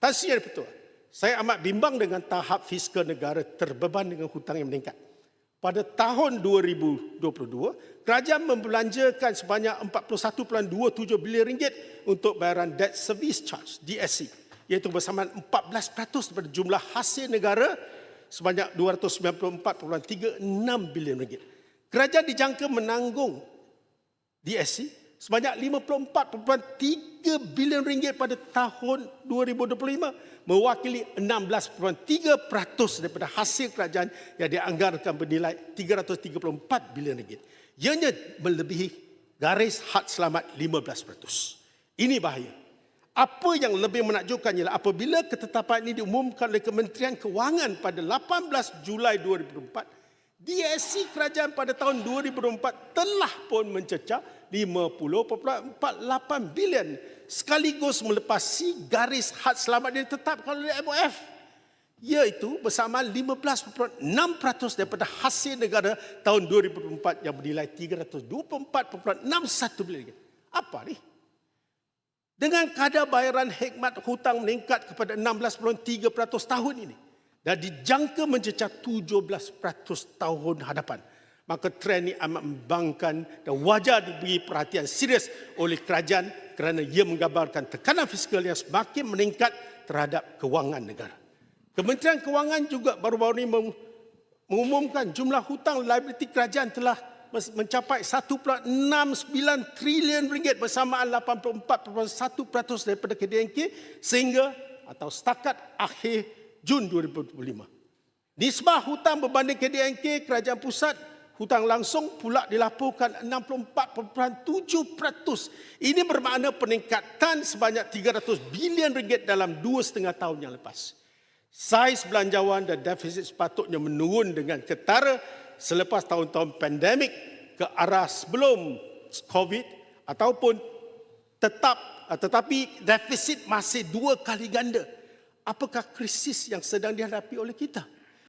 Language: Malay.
Tan Sri betul. Saya amat bimbang dengan tahap fiskal negara terbeban dengan hutang yang meningkat. Pada tahun 2022, kerajaan membelanjakan sebanyak 41.27 bilion ringgit untuk bayaran debt service charge DSC iaitu bersamaan 14% daripada jumlah hasil negara sebanyak 294.36 bilion ringgit. Kerajaan dijangka menanggung DSC sebanyak 54.3 bilion ringgit pada tahun 2025 mewakili 16.3% daripada hasil kerajaan yang dianggarkan bernilai 334 bilion ringgit. Ianya melebihi garis had selamat 15%. Ini bahaya. Apa yang lebih menakjubkan ialah apabila ketetapan ini diumumkan oleh Kementerian Kewangan pada 18 Julai 2024, DSC kerajaan pada tahun 2024 telah pun mencecah 50.48 bilion sekaligus melepasi garis had selamat yang ditetapkan oleh MOF iaitu bersama 15.6% daripada hasil negara tahun 2024 yang bernilai 324.61 bilion. Apa ni? Dengan kadar bayaran hikmat hutang meningkat kepada 16.3% tahun ini dan dijangka mencecah 17% tahun hadapan. Maka trend ini amat membangkan dan wajar diberi perhatian serius oleh kerajaan kerana ia menggambarkan tekanan fiskal yang semakin meningkat terhadap kewangan negara. Kementerian Kewangan juga baru-baru ini mengumumkan jumlah hutang liability kerajaan telah mencapai 1.69 trilion ringgit bersamaan 84.1% daripada KDNK sehingga atau setakat akhir Jun 2025. Nisbah hutang berbanding KDNK kerajaan pusat hutang langsung pula dilaporkan 64.7%. Ini bermakna peningkatan sebanyak 300 bilion ringgit dalam dua setengah tahun yang lepas. Saiz belanjawan dan defisit sepatutnya menurun dengan ketara selepas tahun-tahun pandemik ke arah sebelum COVID ataupun tetap tetapi defisit masih dua kali ganda apakah krisis yang sedang dihadapi oleh kita?